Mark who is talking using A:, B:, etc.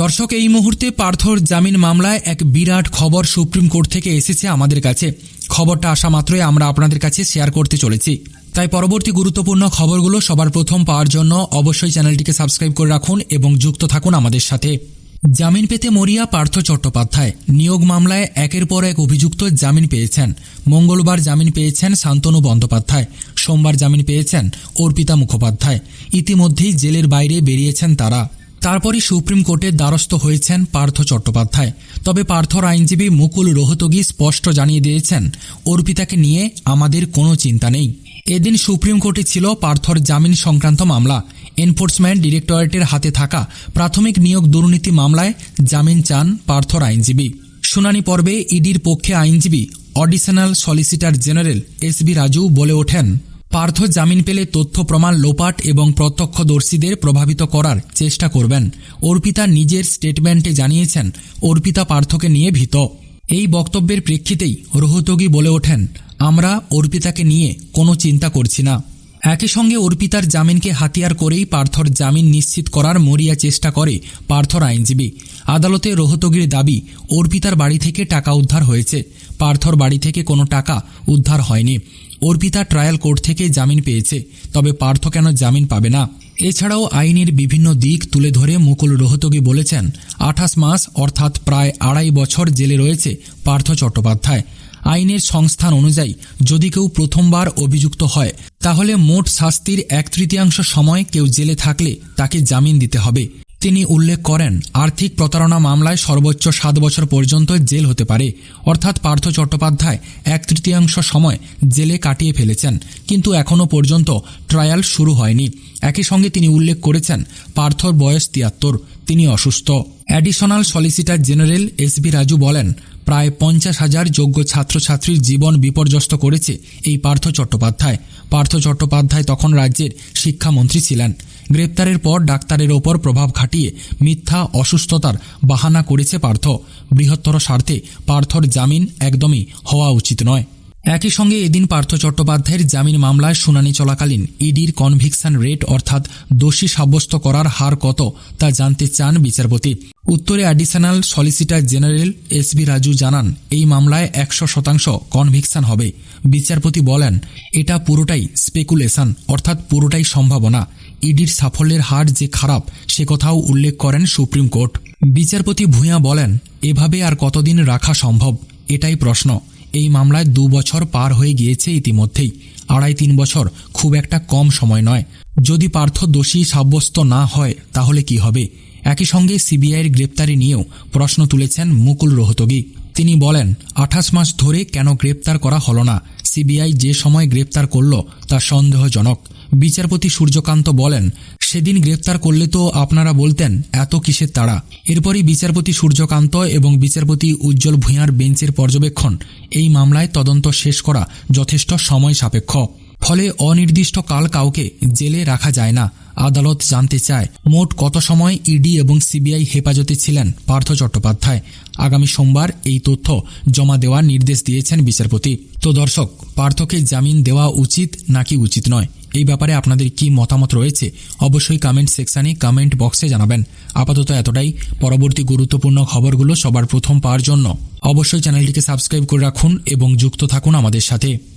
A: দর্শক, এই মুহূর্তে পার্থর জামিন মামলায় এক বিরাট খবর সুপ্রিম কোর্ট থেকে এসেছে আমাদের কাছে। খবরটা আসা মাত্রই আমরা আপনাদের কাছে শেয়ার করতে চলেছি। তাই পরবর্তী গুরুত্বপূর্ণ খবরগুলো সবার প্রথম পাওয়ার জন্য অবশ্যই চ্যানেলটিকে সাবস্ক্রাইব করে রাখুন এবং যুক্ত থাকুন আমাদের সাথে। জামিন পেতে মরিয়া পার্থ চট্টোপাধ্যায় নিয়োগ মামলায় একের পর এক অভিযুক্ত জামিন পেয়েছেন। মঙ্গলবার জামিন পেয়েছেন শান্তনু বন্দ্যোপাধ্যায়। সোমবার জামিন পেয়েছেন অর্পিতা মুখোপাধ্যায়। ইতিমধ্যেই জেলের বাইরে বেরিয়েছেন তারা। তারপরই সুপ্রিম কোর্টের দ্বারস্থ হয়েছেন পার্থ চট্টোপাধ্যায়। তবে পার্থর আইনজীবী মুকুল রোহতগি স্পষ্ট জানিয়ে দিয়েছেন, অর্পিতাকে নিয়ে আমাদের কোনো চিন্তা নেই। এদিন সুপ্রিম কোর্টে ছিল পার্থর জামিন সংক্রান্ত মামলা। এনফোর্সমেন্ট ডিরেক্টরেটের হাতে থাকা প্রাথমিক নিয়োগ দুর্নীতি মামলায় জামিন চান পার্থর আইনজীবী। শুনানি পর্বে ইডির পক্ষে আইনজীবী additional solicitor general S B Raju বলে ওঠেন পার্থ জামিন পেলে তথ্য প্রমাণ লোপাট এবং প্রত্যক্ষদর্শীদের প্রভাবিত করার চেষ্টা করবেন, অর্পিতা নিজের স্টেটমেন্টে জানিয়েছেন, অর্পিতা পার্থকে নিয়ে ভীত। এই বক্তব্যের প্রেক্ষিতেই রোহতগী বলে ওঠেন, আমরা অর্পিতাকে নিয়ে কোনো চিন্তা করছি না। একই সঙ্গে অর্পিতার জামিনকে হাতিয়ার করেই পার্থর জামিন নিশ্চিত করার মরিয়া চেষ্টা করে পার্থর আইনজীবী। আদালতে রোহতগির দাবি, অর্পিতার বাড়ি থেকে টাকা উদ্ধার হয়েছে। পার্থর বাড়ি থেকে কোনো টাকা উদ্ধার হয়নি। অর্পিতা ট্রায়াল কোর্ট থেকে জামিন পেয়েছে, তবে পার্থ কেন জামিন পাবে না? এছাড়াও আইনের বিভিন্ন দিক তুলে ধরে মুকুল রোহতগি বলেছেন, আঠাশ মাস অর্থাৎ প্রায় আড়াই বছর জেলে রয়েছে পার্থ চট্টোপাধ্যায়। আইনের সংস্থান অনুযায়ী যদি কেউ প্রথমবার অভিযুক্ত হয়, তাহলে মোট শাস্তির এক তৃতীয়াংশ সময় কেউ জেলে থাকলে তাকে জামিন দিতে হবে। তিনি উল্লেখ করেন, আর্থিক প্রতারণা মামলায় সর্বোচ্চ সাত বছর পর্যন্ত জেল হতে পারে। অর্থাৎ পার্থ চট্টোপাধ্যায় এক তৃতীয়াংশ সময় জেলে কাটিয়ে ফেলেছেন, কিন্তু এখনও পর্যন্ত ট্রায়াল শুরু হয়নি। একই সঙ্গে তিনি উল্লেখ করেছেন, পার্থর বয়স তিয়াত্তর, তিনি অসুস্থ। Additional solicitor general S B Raju বলেন প্রায় পঞ্চাশ হাজার যোগ্য ছাত্রছাত্রীর জীবন বিপর্যস্ত করেছে এই পার্থ চট্টোপাধ্যায়। পার্থ চট্টোপাধ্যায় তখন রাজ্যের শিক্ষামন্ত্রী ছিলেন। গ্রেপ্তারের পর ডাক্তারের ওপর প্রভাব খাটিয়ে মিথ্যা, অসুস্থতার বাহানা করেছে পার্থ। বৃহত্তর স্বার্থে পার্থর জামিন একদমই হওয়া উচিত নয়। একই সঙ্গে এদিন পার্থ চট্টোপাধ্যায়ের জামিন মামলায় শুনানি চলাকালীন ইডির কনভিকশন রেট অর্থাৎ দোষী সাব্যস্ত করার হার কত তা জানতে চান বিচারপতি। উত্তরে additional solicitor general S B Raju জানান, এই মামলায় একশো শতাংশ কনভিকশন হবে। বিচারপতি বলেন, এটা পুরোটাই স্পেকুলেশন, অর্থাৎ পুরোটাই সম্ভাবনা। ইডির সাফল্যের হার যে খারাপ, সে কথাও উল্লেখ করেন সুপ্রিম কোর্ট। বিচারপতি ভূঁইয়া বলেন, এভাবে আর কতদিন রাখা সম্ভব? এটাই প্রশ্ন। এই মামলায় দু বছর পার হয়ে গিয়েছে ইতিমধ্যেই। আড়াই তিন বছর খুব একটা কম সময় নয়। যদি পার্থ দোষী সাব্যস্ত না হয়, তাহলে কি হবে? একই সঙ্গে সিবিআইয়ের গ্রেপ্তারি নিয়েও প্রশ্ন তুলেছেন মুকুল রোহতগি। তিনি বলেন, আঠাশ মাস ধরে কেন গ্রেপ্তার করা হল না? সিবিআই যে সময় গ্রেপ্তার করল তা সন্দেহজনক। বিচারপতি সূর্যকান্ত বলেন, সেদিন গ্রেপ্তার করলে তো আপনারা বলতেন, এত কিসের তাড়া? এরপরই বিচারপতি সূর্যকান্ত এবং বিচারপতি উজ্জ্বল ভূঁয়ার বেঞ্চের পর্যবেক্ষণ, এই মামলায় তদন্ত শেষ করা যথেষ্ট সময় সাপেক্ষ। ফলে অনির্দিষ্টকাল কাউকে জেলে রাখা যায় না। আদালত জানতে চায় মোট কত সময় ইডি এবং সিবিআই হেফাজতে ছিলেন, পার্থ চট্টোপাধ্যায়। আগামী সোমবার এই তথ্য জমা দেওয়ার নির্দেশ দিয়েছেন বিচারপতি। তো দর্শক, পার্থকে জামিন দেওয়া উচিত নাকি উচিত নয়? এই ব্যাপারে আপনাদের কি মতামত রয়েছে? অবশ্যই কমেন্ট সেকশানে কমেন্ট বক্সে জানাবেন। আপাতত এতটাই। পরবর্তী গুরুত্বপূর্ণ খবরগুলো সবার প্রথম পাওয়ার জন্য অবশ্যই চ্যানেলটিকে সাবস্ক্রাইব করে রাখুন এবং যুক্ত থাকুন আমাদের সাথে।